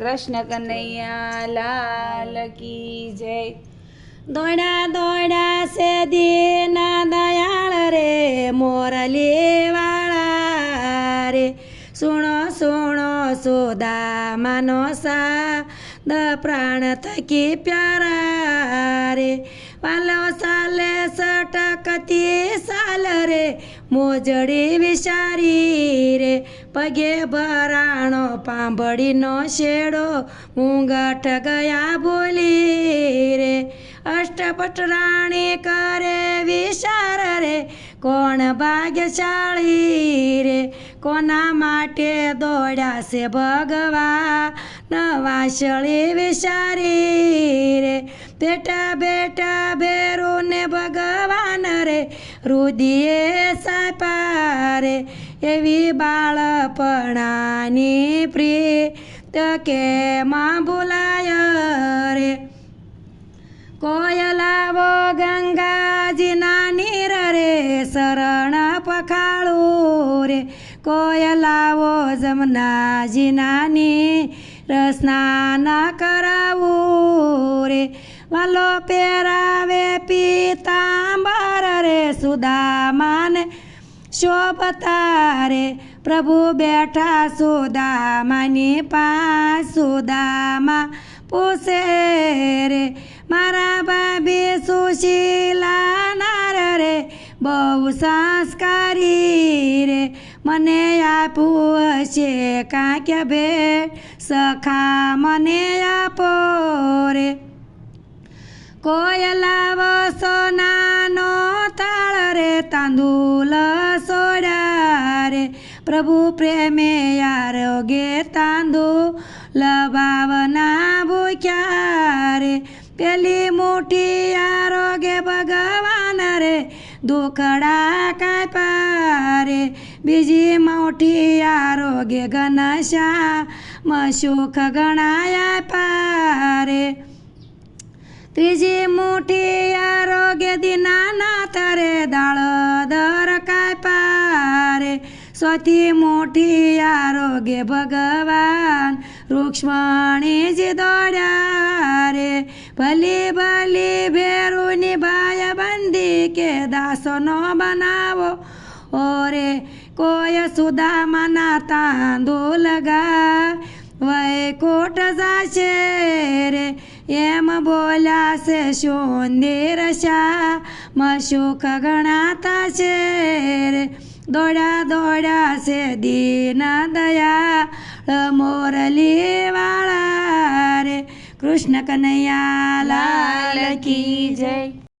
કૃષ્ણ કનૈયા, લાલ કી જય. દોડા દોડા સે દીના દયાળ રે મોરલી વાળા રે. સુણો સુણો સોદા માનો સા દ પ્રાણ થકી પ્યારા રે. પાલો સાલે સટકતી સાલ રે, મોજડી વિચારી રે. પગે ભરાણો, પાંભળીનો શેડો ઊંઘટ ગયા બોલી રે. અષ્ટપટ રાણી કરે વિચાર રે, કોણ ભાગ્યશાળી રે? કોના માટે દોડ્યા છે ભગવા નવાશળી વિચારી રે. બેટા બેટા ભેરું ને ભગવાન રે રુદિએ સાપા રે. એવી બાળપણાની પ્રિય કે માં ભૂલાય રે. કોયલાવો ગંગાજીના નીર રે શરણ પખાળું રે. કોયલાવો જમનાજીના નીર સ્નાન કરાવું રે. વાલો પહેરાવે પિતાંબર રે, સુદામાને શોભતા રે પ્રભુ બેઠા સુદામાની પાસ સુદામા પૂછે રે મારા બાબી સુશીલા નાર રે બહુ સંસ્કારી રે મને આપો છે કાંક્ય ભેટ સખા મને આપો રે કોયલા વસો નાનો તાળ રે રે પ્રભુ પ્રેમે આરોગ્ય તાંદો લભાવના ભૂખ્યા રે પેલી મોટી આરોગ્ય ભગવાન રે, દુખડા કાપા રે બીજી મોટી આરોગ્ય ઘનશ્યા, મસુખ ગણાયા પારે? ત્રીજી મોટી આરોગ્ય દિનાનાથ રે, દાળ સૌથી મોટી આરોગ્ય ભગવાન. રૂક્ષ્મણીજી દોડ્યા રે, ભલી ભલી ભેરુની ભાય બંદી કે દાસનો બનાવો. ઓરે કોઈ સુદામાના લગા ગા કોટ જાશે રે, એમ બોલાશે છે સુંદર શા મશુખ ગણાતા છે રે. દોડ્યા દોડ્યા છે દીના દયા મોરલી વાળા રે. કૃષ્ણ કનૈયા લાલ કી જય.